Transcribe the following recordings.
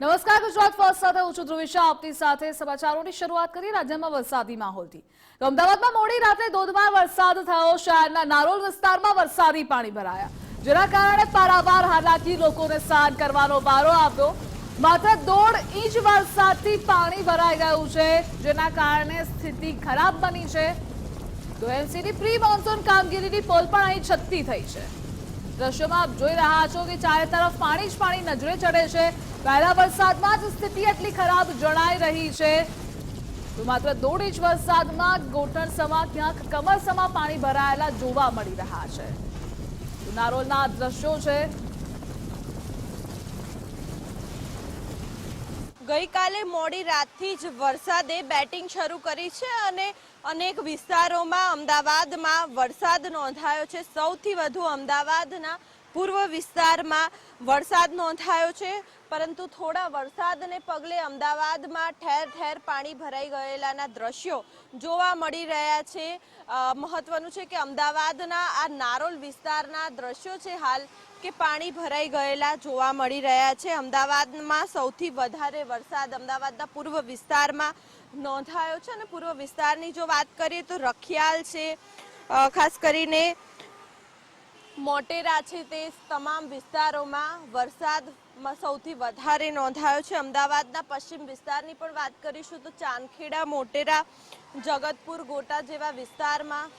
નમસ્કાર, ગુજરાત ફર્સ્ટ સાથે હું છું ધ્રુવિશા. આપની સાથે સમાચારોની શરૂઆત કરી રાજ્યમાં વરસાદી માહોલથી અમદાવાદમાં મોડી રાત્રે ધોધમાર વરસાદ થયો. શહેરના નારોલ વિસ્તારમાં વરસાદી પાણી ભરાયા. જેના કારણે પારાવાર હાલાકી લોકોને સહન કરવાનો વારો આવ્યો. માત્ર દોઢ ઇંચ વરસાદથી પાણી ભરાઈ ગયું છે, જેના કારણે સ્થિતિ ખરાબ બની છે. તો એનસીની પ્રી મોન્સૂન કામગીરીની પોલ પણ અહીં છતી થઈ છે. દ્રશ્યોમાં આપ જોઈ રહ્યા છો કે ચારે તરફ પાણી જ પાણી નજરે ચડે છે. પહેલા વરસાદમાં જ સ્થિતિ એટલી ખરાબ જણાઈ રહી છે. તો માત્ર દોઢ ઇંચ વરસાદમાં ગોઠણ સમા ક્યાંક કમર સમા પાણી ભરાયેલા જોવા મળી રહ્યા છે. નારોલના દ્રશ્યો છે. ગઈકાલે મોડી રાતથી જ વરસાદે બેટિંગ શરૂ કરી છે અને અનેક વિસ્તારોમાં અમદાવાદમાં વરસાદ નોંધાયો છે. સૌથી વધુ અમદાવાદના પૂર્વ વિસ્તારમાં વરસાદ નોંધાયો છે, પરંતુ થોડા વરસાદને પગલે અમદાવાદમાં ઠેર ઠેર પાણી ભરાઈ ગયેલાના દ્રશ્યો જોવા મળી રહ્યા છે. મહત્વનું છે કે અમદાવાદના આ નારોલ વિસ્તારના દ્રશ્યો છે હાલ કે પાણી ભરાઈ ગયેલા જોવા મળી રહ્યા છે. અમદાવાદમાં સૌથી વધારે વરસાદ અમદાવાદના પૂર્વ વિસ્તારમાં નોંધાયો છે અને પૂર્વ વિસ્તારની જો વાત કરીએ તો રખિયાલ છે. ખાસ કરીને મોટેરા છે તે તમામ વિસ્તારોમાં વરસાદમાં સૌથી વધારે નોંધાયો છે. અમદાવાદના પશ્ચિમ વિસ્તારની પણ વાત કરીશું તો ચાંદખેડા, મોટેરા, જગતપુર, ગોટા જેવા વિસ્તારમાં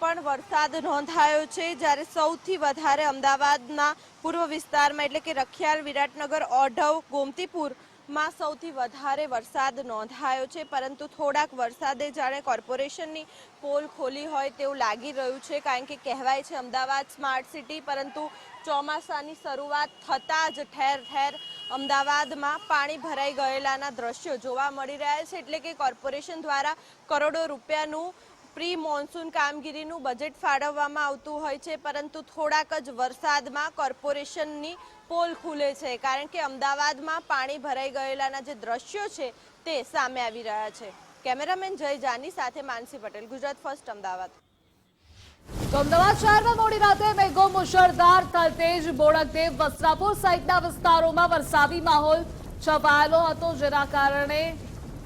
પણ વરસાદ નોંધાયો છે. જ્યારે સૌથી વધારે અમદાવાદના પૂર્વ વિસ્તારમાં એટલે કે રખિયાલ, વિરાટનગર, ઓઢવ, ગોમતીપુર માં સૌથી વધારે વરસાદ નોંધાયો છે, પરંતુ થોડાક વરસાદે જાણે કોર્પોરેશનની પોલ ખોલી હોય તેવું લાગી રહ્યું છે, કારણ કે કહેવાય છે અમદાવાદ સ્માર્ટ સિટી, પરંતુ ચોમાસાની શરૂઆત થતાં જ ઠેર ઠેર અમદાવાદમાં પાણી ભરાઈ ગયેલાના દ્રશ્યો જોવા મળી રહ્યા છે, એટલે કે કોર્પોરેશન દ્વારા કરોડો રૂપિયાનું પ્રી મોન્સૂન કામગીરીનું બજેટ ફાળવવામાં આવતું હોય છે, પરંતુ થોડાક જ વરસાદમાં કોર્પોરેશનની પોલ ખુલે છે, કારણ કે અમદાવાદમાં પાણી ભરાઈ ગયેલાના જે દ્રશ્યો છે તે સામે આવી રહ્યા છે. કેમેરામેન જય જાની સાથે માનસી પટેલ, ગુજરાત ફર્સ્ટ, અમદાવાદ. અમદાવાદ શહેરમાં મોડી રાતે મેઘો મુશળધાર, તલતેજ, બોડકદેવ, વસ્ત્રાપુર સહિતના વિસ્તારોમાં વરસાદી માહોલ છવાયેલો હતો, જેના કારણે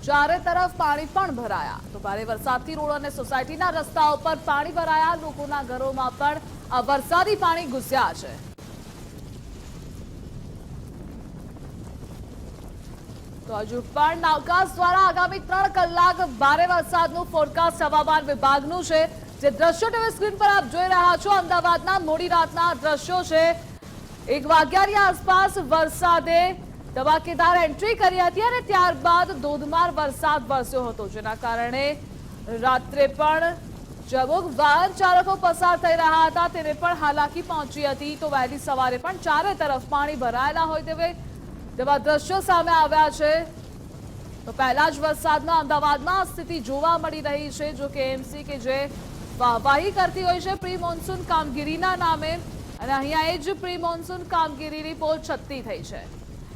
ચારે તરફ પાણી પણ ભરાયા. તો ભારે વરસાદથી રોડ અને સોસાયટીના રસ્તાઓ પર પાણી ભરાયા. લોકોના ઘરોમાં પણ વરસાદી પાણી ઘૂસ્યા છે. તો હજુ પણ નાવકાશ દ્વારા આગામી ત્રણ કલાક ભારે વરસાદનું ફોરકાસ્ટ હવામાન વિભાગનું છે. જે દ્રશ્યો ટીવી સ્ક્રીન પર આપ જોઈ રહ્યા છો, અમદાવાદના મોડી રાતના દ્રશ્યો છે. એક વાગ્યાની આસપાસ વરસાદે ધમાકેદાર એન્ટ્રી કરી હતી અને ત્યારબાદ ધોધમાર વરસાદ વરસ્યો હતો, જેના કારણે રાત્રે પણ અમુક વાહન ચાલકો પસાર થઈ રહ્યા હતા. તેને પણ હાલાકી પહોંચી હતી તો વહેલી સવારે પણ ચારે તરફ પાણી ભરાયેલા હોય તેવે તેવા દ્રશ્યો સામે આવ્યા છે. તો પહેલા જ વરસાદમાં અમદાવાદમાં સ્થિતિ જોવા મળી રહી છે, જો કે એમસી કે જે વાહવાહી કરતી હોય છે પ્રી મોન્સૂન કામગીરીના નામે. અને અહીંયા એ જ પ્રી મોન્સૂન કામગીરીની પોલ છતી થઈ છે.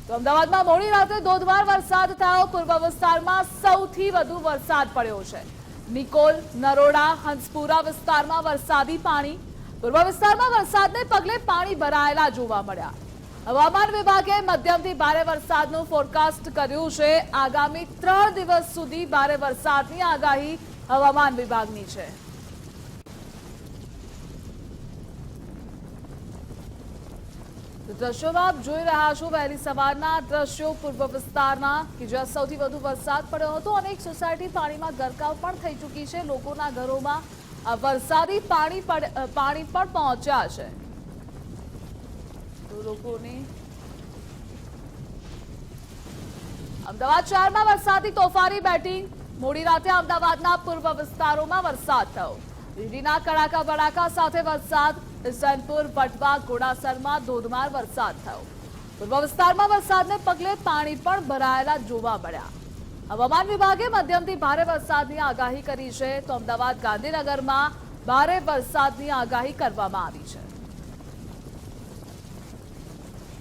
તો અમદાવાદમાં મોડી રાત્રે ધોધમાર વરસાદ થયો. પૂર્વ વિસ્તારમાં સૌથી વધુ વરસાદ પડ્યો છે. નિકોલ, નરોડા, હંસપુરા વિસ્તારમાં વરસાદી પાણી. પૂર્વ વિસ્તારમાં વરસાદને પગલે પાણી ભરાયેલા જોવા મળ્યા. હવામાન વિભાગે મધ્યમથી ભારે વરસાદનું ફોરકાસ્ટ કર્યું છે. આગામી ત્રણ દિવસ સુધી ભારે વરસાદની આગાહી હવામાન વિભાગની છે. દ્રશ્યોમાં આપ જોઈ રહ્યા છો વહેલી સવારના દ્રશ્યો પૂર્વ વિસ્તારના કે જ્યાં સૌથી વધુ વરસાદ પડ્યો હતો અનેક સોસાયટી પાણીમાં ગરકાવ પણ થઈ ચૂકી છે. લોકોના ઘરોમાં વરસાદી પાણી પાણી પણ પહોંચ્યા છે. તો લોકોની અમદાવાદ શહેરમાં વરસાદી તોફાની બેટિંગ. મોડી રાતે અમદાવાદના પૂર્વ વિસ્તારોમાં વરસાદ થયો. વીજળીના કડાકા બડાકા સાથે વરસાદ ઇસનપુર વટવા ઘોડાસરમાં ધોધમાર વરસાદ થયો. પૂર્વ વિસ્તારમાં વરસાદને પગલે પાણી પણ ભરાયેલા જોવા મળ્યા. હવામાન વિભાગે મધ્યમથી ભારે વરસાદની આગાહી કરી છે, તો અમદાવાદ ગાંધીનગરમાં ભારે વરસાદની આગાહી કરવામાં આવી છે.